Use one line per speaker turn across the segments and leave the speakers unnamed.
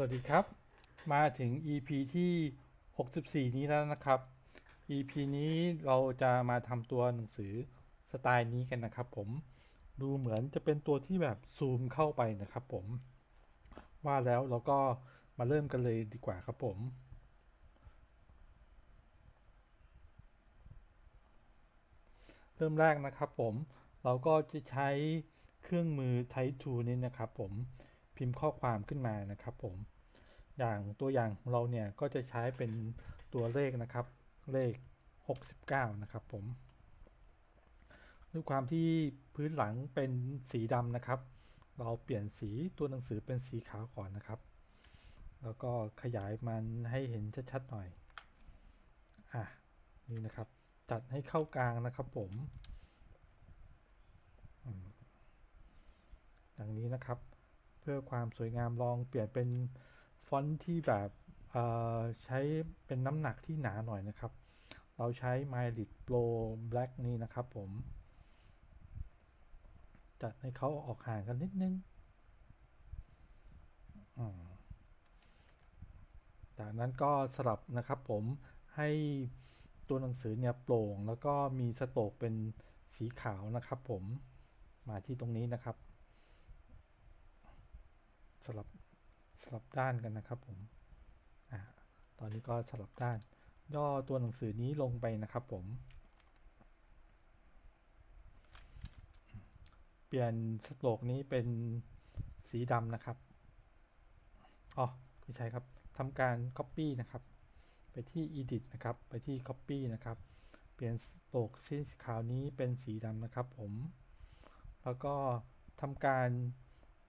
สวัสดีครับ มาถึง EP ที่ 64 นี้แล้วนะครับ EP นี้เราจะมาทำตัวหนังสือสไตล์นี้กันนะครับผม ดูเหมือนจะเป็นตัวที่แบบซูมเข้าไปนะครับผม ว่าแล้วเราก็มาเริ่มกันเลยดีกว่าครับผมเริ่มแรกนะครับผมเราก็จะใช้เครื่องมือ Type 2 นี้นะครับผม พิมพ์ข้อความขึ้นมานะครับผม อย่างตัวอย่างเราเนี่ยก็จะใช้เป็นตัวเลขนะครับ เลข 69 นะครับผม ด้วยความที่พื้นหลังเป็นสีดำนะครับ เราเปลี่ยนสีตัวหนังสือเป็นสีขาวก่อนนะครับ แล้วก็ขยายมันให้เห็นชัดๆหน่อย อะ นี่นะครับ จัดให้เข้ากลางนะครับผมอืมอย่างนี้นะครับ พื่อความสวยงามลองเปลี่ยนเป็นฟอนต์ที่แบบใช้เป็นน้ำหนักที่หนาหน่อยนะครับ เราใช้ m y l i t Pro Black นี่นะครับผม จัดให้เขาออกห่างกันนิดนึงจากนั้นก็สลับนะครับผมให้ตัวหนังสือเนี่ยโปร่ง แล้วก็มีสโตกเป็นสีขาวนะครับผมมาที่ตรงนี้นะครับ สลับสลับด้านกันนะครับผมอตอนนี้ก็สลับด้าน ย่อตัวหนังสือนี้ลงไปนะครับผม เปลี่ยนสโตรกนี้เป็นสีดำนะครับ อ๋อไม่ใช่ครับทำการ Copy นะครับ ไปที่ Edit นะครับ ไปที่ Copy นะครับ เปลี่ยนสโตรกสีขาวนี้เป็นสีดำนะครับผม แล้วก็ทำการ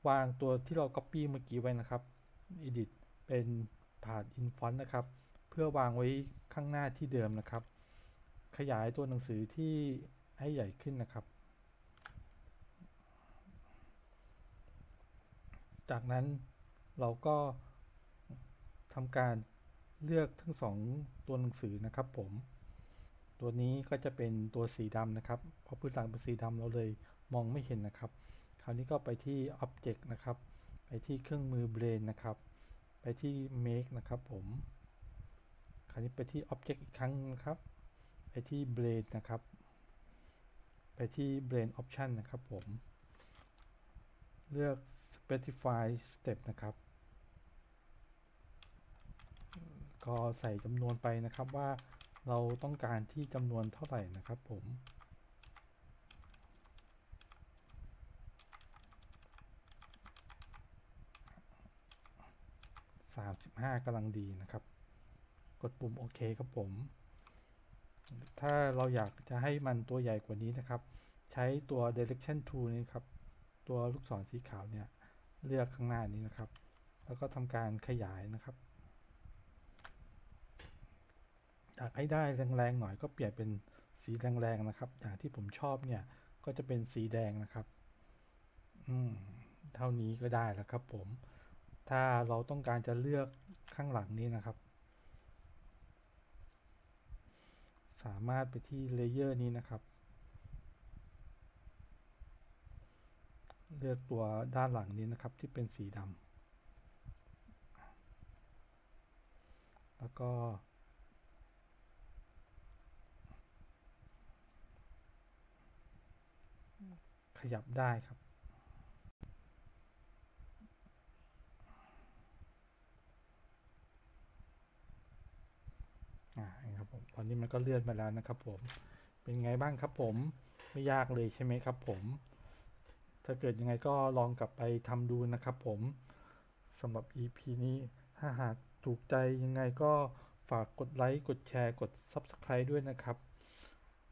วางตัวที่เรา Copy เมื่อกี้ไว้นะครับ Edit เป็นผ่าน In Font นะครับ เพื่อวางไว้ข้างหน้าที่เดิมนะครับ ขยายตัวหนังสือที่ให้ใหญ่ขึ้นนะครับ จากนั้นเราก็ทำการเลือกทั้งสองตัวหนังสือนะครับผม ตัวนี้ก็จะเป็นตัวสีดำนะครับ เพราะพื้นหลังเป็นสีดำเราเลยมองไม่เห็นนะครับ คราวนี้ก็ไปที่ Object นะครับ ไปที่เครื่องมือ Blend นะครับ ไปที่ Make นะครับผม คราวนี้ไปที่ Object อีกครั้งนะครับ ไปที่ Blend นะครับ ไปที่ Blend Option นะครับผม เลือก Specify Step นะครับ ก็ใส่จำนวนไปนะครับว่าเราต้องการที่จำนวนเท่าไหร่นะครับผม 35กำลังดีนะครับ กดปุ่มโอเคครับผม ถ้าเราอยากจะให้มันตัวใหญ่กว่านี้นะครับ ใช้ตัว direction tool นี้ครับ ตัวลูกศรสีขาวเนี่ย เลือกข้างหน้านี้นะครับ แล้วก็ทำการขยายนะครับอยากให้ได้แรงๆหน่อยก็เปลี่ยนเป็นสีแรงๆนะครับ อย่างที่ผมชอบเนี่ยก็จะเป็นสีแดงนะครับ อืม เท่านี้ก็ได้แล้วครับผม ถ้าเราต้องการจะเลือกข้างหลังนี้นะครับ สามารถไปที่เลเยอร์นี้นะครับ เลือกตัวด้านหลังนี้นะครับที่เป็นสีดำแล้วก็ขยับได้ครับ ผมตอนนี้มันก็เลื่อนมาแล้วนะครับผมเป็นไงบ้างครับผมไม่ยากเลยใช่ไหมครับผม ถ้าเกิดยังไงก็ลองกลับไปทำดูนะครับผมสำหรับ EP นี้ถ้าหากถูกใจยังไงก็ฝากกดไลค์กดแชร์กด Subscribe ด้วยนะครับ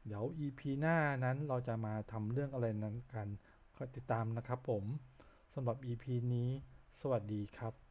เดี๋ยว EP หน้านั้นเราจะมาทำเรื่องอะไรนั้นกัน ก็ติดตามนะครับผมสำหรับ EP นี้ สวัสดีครับ